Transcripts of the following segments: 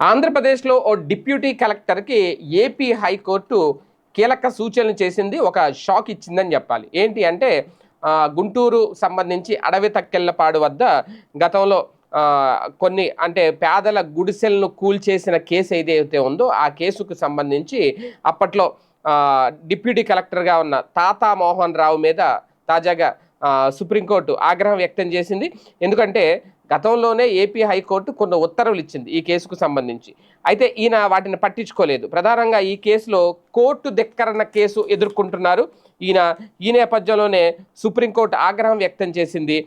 ఆంధ్రప్రదేశ్లో ఓ డిప్యూటీ కలెక్టర్కి ఏపీ హైకోర్టు కీలక సూచనలు చేసింది ఒక షాక్ ఇచ్చిందని చెప్పాలి. ఏంటి అంటే గుంటూరు సంబంధించి అడవి తక్కెళ్ళపాడు వద్ద గతంలో కొన్ని అంటే పేదల గుడిసెలను కూల్చేసిన కేసు ఏదైతే ఉందో ఆ కేసుకు సంబంధించి అప్పట్లో డిప్యూటీ కలెక్టర్గా ఉన్న తాతా మోహన్ రావు మీద తాజాగా సుప్రీంకోర్టు ఆగ్రహం వ్యక్తం చేసింది. ఎందుకంటే గతంలోనే ఏపీ హైకోర్టు కొన్ని ఉత్తర్వులు ఇచ్చింది ఈ కేసుకు సంబంధించి. అయితే ఈయన వాటిని పట్టించుకోలేదు. ప్రధానంగా ఈ కేసులో కోర్టు ధిక్కరణ కేసు ఎదుర్కొంటున్నారు. ఈయన ఈ నేపథ్యంలోనే సుప్రీంకోర్టు ఆగ్రహం వ్యక్తం చేసింది.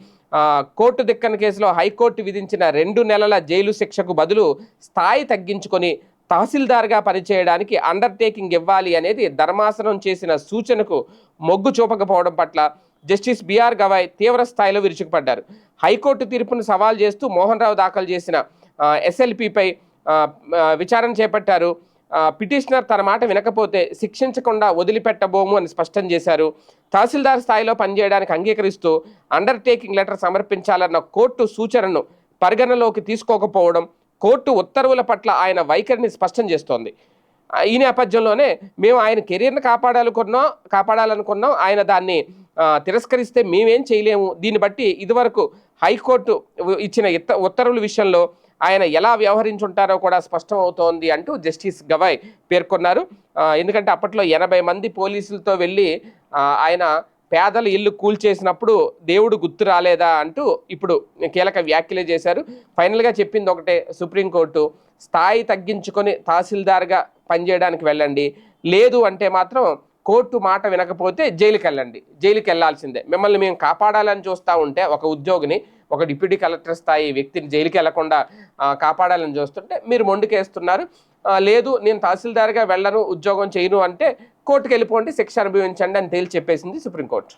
కోర్టు ధిక్కరణ కేసులో హైకోర్టు విధించిన రెండు నెలల జైలు శిక్షకు బదులు స్థాయి తగ్గించుకొని తహసీల్దార్గా పనిచేయడానికి అండర్టేకింగ్ ఇవ్వాలి అనేది ధర్మాసనం చేసిన సూచనకు మొగ్గు చూపకపోవడం పట్ల జస్టిస్ బిఆర్ గవాయ్ తీవ్ర స్థాయిలో విరుచుకుపడ్డారు. హైకోర్టు తీర్పును సవాల్ చేస్తూ మోహన్ రావు దాఖలు చేసిన ఎస్ఎల్పిపై విచారణ చేపట్టారు. పిటిషనర్ తన మాట వినకపోతే శిక్షించకుండా వదిలిపెట్టబోము అని స్పష్టం చేశారు. తహసీల్దార్ స్థాయిలో పనిచేయడానికి అంగీకరిస్తూ అండర్టేకింగ్ లెటర్ సమర్పించాలన్న కోర్టు సూచనను పరిగణలోకి తీసుకోకపోవడం కోర్టు ఉత్తర్వుల పట్ల ఆయన వైఖరిని స్పష్టం చేస్తోంది. ఈ నేపథ్యంలోనే మేము ఆయన కెరీర్ని కాపాడాలనుకున్నాం కాపాడాలనుకున్నాం. ఆయన దాన్ని తిరస్కరిస్తే మేమేం చేయలేము. దీన్ని బట్టి ఇదివరకు హైకోర్టు ఇచ్చిన ఇత్త ఉత్తర్వుల విషయంలో ఆయన ఎలా వ్యవహరించుంటారో కూడా స్పష్టం అవుతోంది అంటూ జస్టిస్ గవాయ్ పేర్కొన్నారు. ఎందుకంటే అప్పట్లో ఎనభై మంది పోలీసులతో వెళ్ళి ఆయన పేదల ఇల్లు కూల్చేసినప్పుడు దేవుడు గుర్తు రాలేదా అంటూ ఇప్పుడు కీలక వ్యాఖ్యలే చేశారు. ఫైనల్గా చెప్పింది ఒకటే సుప్రీంకోర్టు స్థాయి తగ్గించుకొని తహసీల్దార్గా పనిచేయడానికి వెళ్ళండి. లేదు అంటే మాత్రం కోర్టు మాట వినకపోతే జైలుకి వెళ్ళండి జైలుకి వెళ్ళాల్సిందే మిమ్మల్ని మేము కాపాడాలని చూస్తూ ఉంటే ఒక ఉద్యోగిని ఒక డిప్యూటీ కలెక్టర్ స్థాయి వ్యక్తిని జైలుకి వెళ్ళకుండా కాపాడాలని చూస్తుంటే మీరు మొండికేస్తున్నారు. లేదు నేను తహసీల్దార్గా వెళ్ళను ఉద్యోగం చేయను అంటే కోర్టుకు వెళ్ళిపోండి శిక్ష అనుభవించండి అని తేల్చి చెప్పేసింది సుప్రీంకోర్టు.